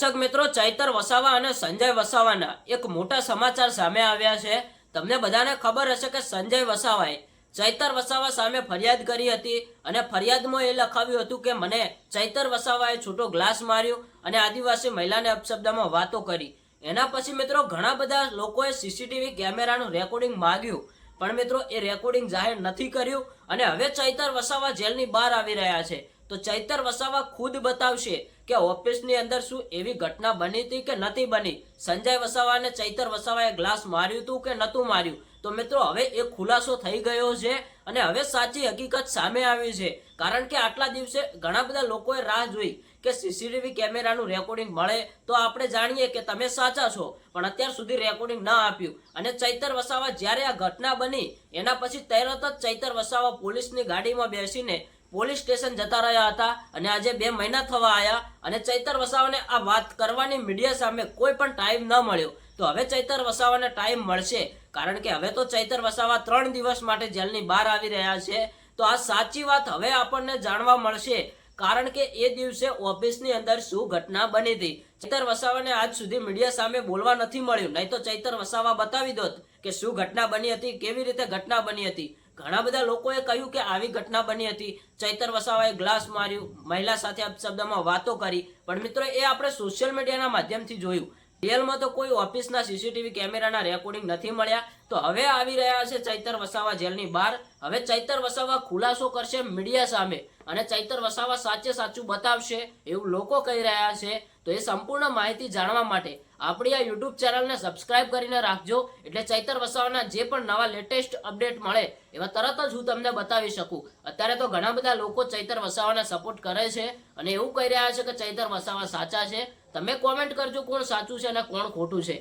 દર્શક મિત્રો, ચૈતર વસાવા અને સંજય વસાવાના એક મોટા સમાચાર સામે આવ્યા છે. તમને બધાને ખબર હશે કે સંજય વસાવાએ ચૈતર વસાવા સામે ફરિયાદ કરી હતી અને ફરિયાદમાં એ લખાવ્યું હતું કે, મને ચૈતર વસાવાએ છૂટો ગ્લાસ માર્યો અને આદિવાસી મહિલાને અપશબ્દમાં વાતો કરી. એના પછી મિત્રો, ઘણા બધા લોકોએ સીસીટીવી કેમેરાનું રેકોર્ડિંગ માંગ્યું. પણ મિત્રો, એ રેકોર્ડિંગ જાહેર નથી કર્યું અને હવે ચૈતર વસાવા જેલની બહાર આવી રહ્યા છે. તો ચૈતર વસાવા ખુદ બતાવશે કે ઓફિસની અંદર શું એવી ઘટના બની હતી કે નથી બની. સંજય વસાવા અને ચૈતર વસાવાએ ગ્લાસ માર્યું હતું કે નહોતું માર્યું? તો મિત્રો, હવે એ ખુલાસો થઈ ગયો છે અને હવે સાચી હકીકત સામે આવી છે. કારણ કે આટલા દિવસે ઘણા બધા લોકોએ રાહ જોઈ કે સીસીટીવી કેમેરાનું રેકોર્ડિંગ મળે તો આપણે જાણીએ કે તમે સાચા છો, પણ અત્યાર સુધી રેકોર્ડિંગ ના આપ્યું. અને ચૈતર વસાવા જ્યારે આ ઘટના બની, એના પછી તરત જ ચૈતર વસાવા પોલીસની ગાડીમાં બેસીને પોલીસ સ્ટેશન જતા રહ્યા હતા અને આજે બે મહિના થવા આવ્યા અને ચૈતર વસાવાને આ વાત કરવાની મીડિયા સામે કોઈ પણ ટાઈમ ન મળ્યો. તો હવે ચૈતર વસાવાને ટાઈમ મળશે. કારણ કે હવે તો ચૈતર વસાવા ત્રણ દિવસ માટે જેલની બહાર આવી રહ્યા છે. તો આ સાચી વાત હવે આપણને જાણવા મળશે. કારણ કે એ દિવસે ઓફિસની અંદર શું ઘટના બની હતી. ચૈતર વસાવાને આજ સુધી મીડિયા સામે બોલવા નથી મળ્યું. નહીં તો ચૈતર વસાવા બતાવી દોત કે શું ઘટના બની હતી, કેવી રીતે ઘટના બની હતી. ઘણા બધા લોકોએ કહ્યું કે આવી ઘટના બની હતી. ચૈતર વસાવાએ ગ્લાસ માર્યું. મહિલા સાથે શબ્દમાં વાતો કરી. પણ મિત્રો, એ આપણે સોશિયલ મીડિયાના માધ્યમથી જોયું. રિયલમાં તો કોઈ ઓફિસના સીસીટીવી કેમેરાના રેકોર્ડિંગ નથી મળ્યા. તો હવે આવી રહ્યા છે ચૈતર વસાવા જેલની બહાર. હવે ચૈતર વસાવા ખુલાસો કરશે મીડિયા સામે. અને ચૈતર વસાવા સાચે સાચું બતાવશે એવું લોકો કહી રહ્યા છે. તો એ સંપૂર્ણ માહિતી જાણવા માટે આપણી આ યુટ્યુબ ચેનલને સબસ્ક્રાઇબ કરીને રાખજો. એટલે ચૈતર વસાવાના જે પણ નવા લેટેસ્ટ અપડેટ મળે, એવા તરત જ હું તમને બતાવી શકું. અત્યારે તો ઘણા બધા લોકો ચૈતર વસાવાને સપોર્ટ કરે છે અને એવું કહી રહ્યા છે કે ચૈતર વસાવા સાચા છે. તમે કોમેન્ટ કરજો કોણ સાચું છે અને કોણ ખોટું છે.